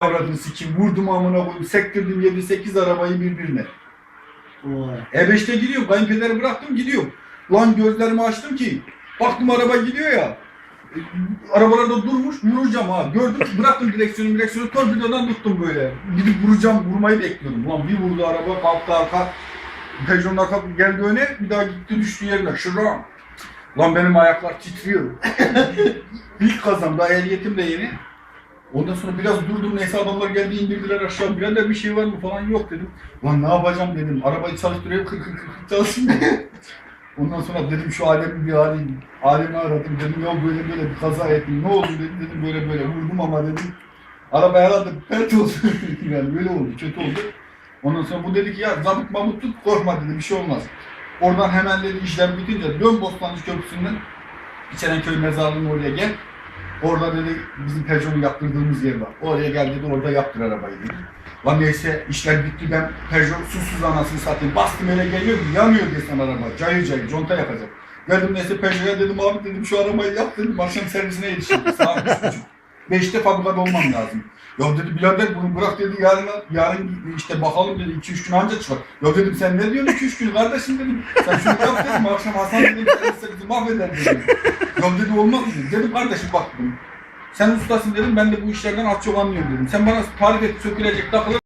avradını sikeyim. Vurdum amına koyayım. Sektirdim 7-8 arabayı birbirine. Vay. E5'te gidiyorum. Kayınpederi bıraktım gidiyorum. Lan gözlerimi açtım ki. Baktım araba gidiyor ya. E, Arabalarda durmuş vuracağım ha. Gördüm bıraktım direksiyonu direksiyonu torpidodan tuttum böyle. Gidip vuracağım vurmayı bekliyordum. Lan bir vurdu araba kalktı arka. Peugeot'un arka geldi öne bir daha gitti düştü yerine. Şıram. Lan benim ayaklar titriyor. İlk kazam daha ehliyetim de yeni. Ondan sonra biraz durdum neyse adamlar geldi indirdiler aşağı. Birader bir şey var mı falan yok dedim. Lan ne yapacağım dedim. Arabayı çalıştırıyorum kır kır kır çalışmıyor. Ondan sonra dedim şu alemi bir arayayım. Alemi aradım dedim ya böyle böyle bir kaza ettim. Ne oldu dedim dedim böyle böyle vurdum ama dedim. Arabayı aradım pert oldu. yani böyle oldu kötü oldu. Ondan sonra bu dedi ki ya zabıt mamut tut korkma dedi bir şey olmaz. Oradan hemen dedi işlem bitince dön Bostancı Köprüsü'nden İçerenköy mezarlığının oraya gel. Orada dedi bizim Peugeot'u yaptırdığımız yer var. Oraya gel dedi orada yaptır arabayı dedi. Lan neyse işler bitti ben Peugeot susuz anasını satayım. Bastım ele geliyor yanıyor desen araba. Cayır cayır conta yakacak. Geldim neyse Peugeot'a dedim abi dedim şu arabayı yap dedim. Akşam servisine yetiştim. Saat üç buçuk. Beşte fabrikada olmam lazım. Ya dedi birader bunu bırak dedi yarın yarın işte bakalım dedi 2-3 gün anca çıkar. Ya dedim sen ne diyorsun 2-3 gün kardeşim dedim. Sen şunu yap dedim akşam Hasan dedim serviste bizi mahveder dedim. Ya dedi olmaz dedim. Dedim kardeşim bak dedim. Sen ustasın dedim ben de bu işlerden az çok anlıyorum dedim. Sen bana tarif et sökülecek takılı